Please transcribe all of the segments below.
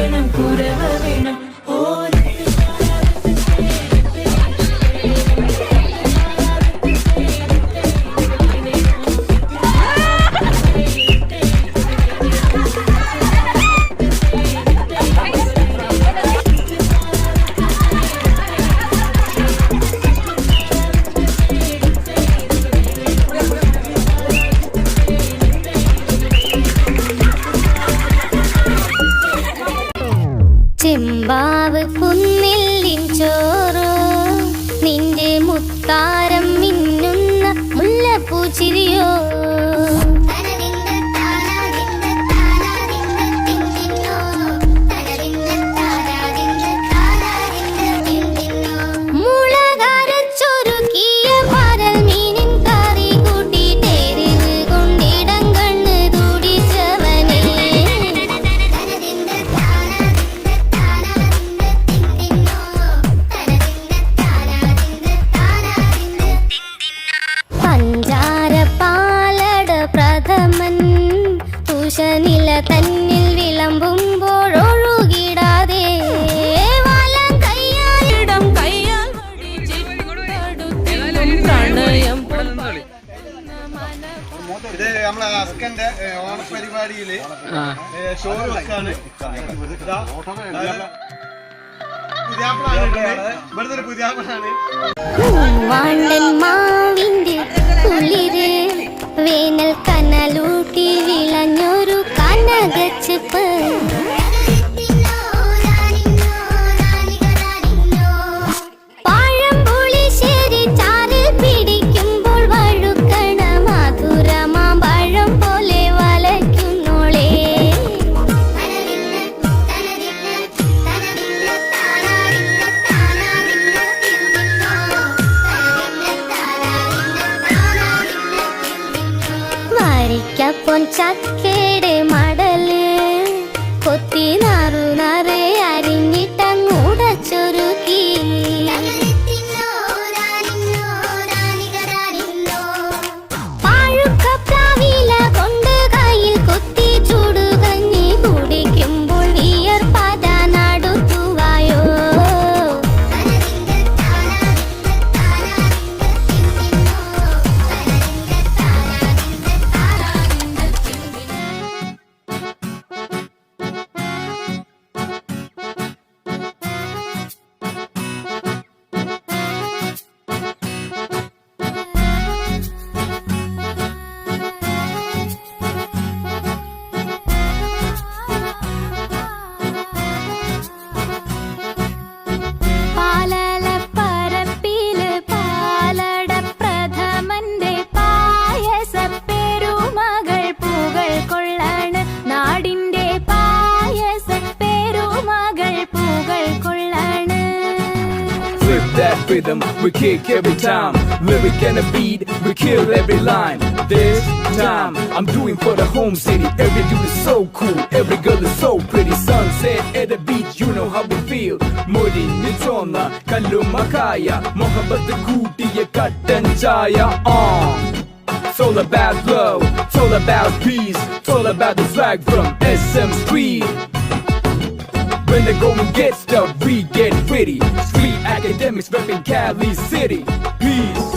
வேணும் குறவ வேணும். തന്നിൽ വിളമ്പുമ്പോൾ ഒഴുകിടാതെ ഇത് നമ്മളെ അസ്കന്റെ ഓണപരിപാടിയിൽ ഷോ വെക്കാണ്. ഇവിടുത്തെ പുതിയാപ്പളാണ് മാവിന്റെ കുളിര് വേനൽ rhythm, we kick every time. Lyric and a beat, we kill every line. This time, I'm doing for the home city. Every dude is so cool, every girl is so pretty. Sunset at the beach, you know how we feel. Mori Nitsona, Kalumakaya, Mohabbat Kooti, Katan Chaya. Uh. It's all about love, it's all about peace, it's all about the flag from SM Street. When the going gets tough, we get ready. Street academics repping Cali City. Peace.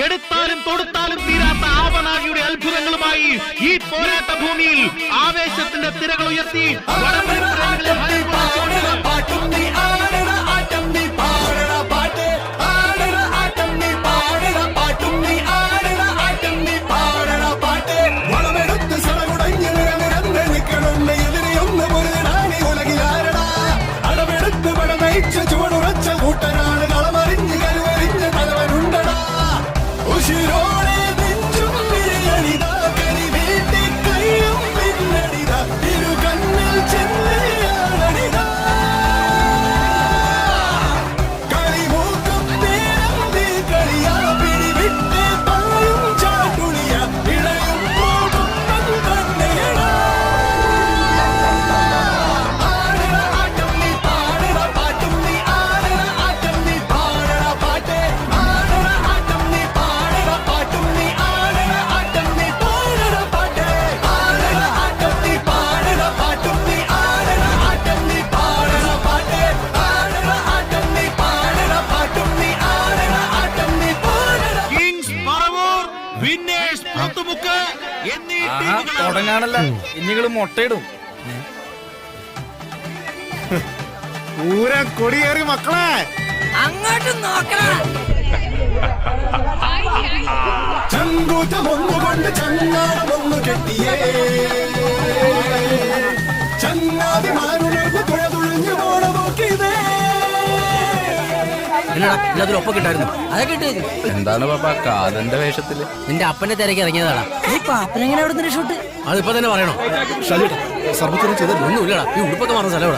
എടുത്താലും തൊടുത്താലും തീരാത്ത ആവനാഴിയുടെ അത്ഭുതങ്ങളുമായി ഈ പോരാട്ട ഭൂമിയിൽ ആവേശത്തിന്റെ തിരകൾ ഉയർത്തി പാട്ടും തുടങ്ങാണല്ല ഇനികൾ മുട്ടയിടും. ഊരെ കൊടിയേറി മക്കളെ. ചങ്കൂറ്റം ഒന്നുകൊണ്ട് ചങ്ങാടമൊന്നു കെട്ടിയേ. കിട്ടായിരുന്നു അതൊക്കെ എന്താണ് പാപ്പ കാതന്റെ വേഷത്തിൽ? നിന്റെ അപ്പന്റെ തിരക്കി ഈ പാപ്പനെങ്ങനെ അവിടെ നിന്ന് ഷൂട്ട്? അതിപ്പോ തന്നെ പറയണോ? ഒന്നുമില്ലടാ ഈ ഉടുപ്പൊക്കെ മാറുന്ന സ്ഥലം